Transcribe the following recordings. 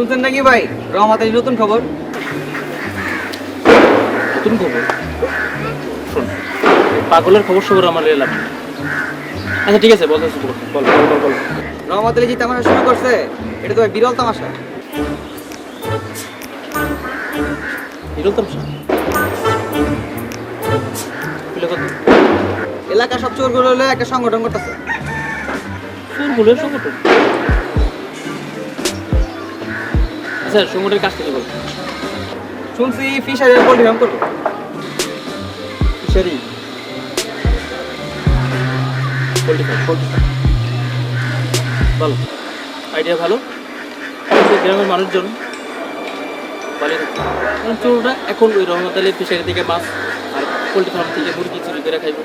শুনছেন নাকি ভাই? রহমাতের নতুন খবর। নতুন খবর? পাগলের খবর সবর আমার এলাম আচ্ছা ঠিক আছে বল বল বল বল, রহমত আলী যে তামাশা শুরু করছে এটা তো বিরল তামাশা। বিরল তামাশা? এলাকা সব চোরগুলো হলে একটা সংগঠন করতেছে। চোর বলে সংগঠন? আচ্ছা সংগঠনের কাজটা কি বল শুনছি ফিশারের পোল্ট্রি ফার্ম করব। Fishery. Poultry farm poultry farm ভালো। আইডিয়া ভালো। গ্রামের মানুষজন কারণ চোরটা এখন ওই রহমত আলী ফিশারি থেকে মাছ আর পোল্ট্রি ফার্ম থেকে মুরগি চুরি করে খাইব।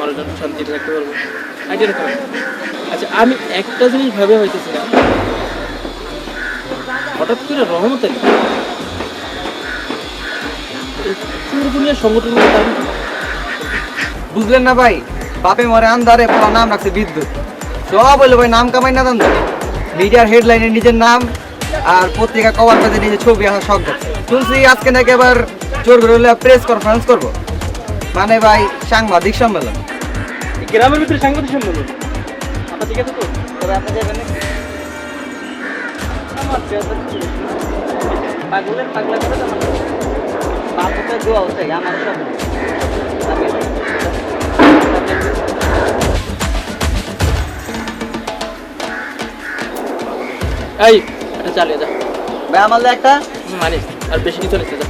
মানুষজন শান্তিতে থাকতে পারব। আইডিয়াটা খারাপ। আচ্ছা আমি একটা জিনিস ভাবে হইতেছিলাম। হঠাৎ করে রহমত আলী এই চোরগুলিয়া সংগঠনের কারণ কি? বুঝলেন না ভাই বাপে মরে আন্দারে পুরো নাম রাখছে বিদ্যুৎ। সব বলল ভাই নাম কামাই না দাম মিডিয়ার হেডলাইনে নিজের নাম আর পত্রিকা কভার পেজে নিজের ছবি আসার শখ শুনছি আজকে নাকি এবার চোর হলে প্রেস কনফারেন্স করব। মানে ভাই সাংবাদিক সম্মেলন। গ্রামের ভিতরে সাংবাদিক সম্মেলন? আচ্ছা ঠিক আছে তো। তবে আপনি যাবেন পাগলের পাগলা করে তো বাপুকে দোয়া হচ্ছে আমার সব এই এটা চালিয়ে যা। ভাই আমার একটা? মানিস আর বেশি কিছু নিচ্ছে যা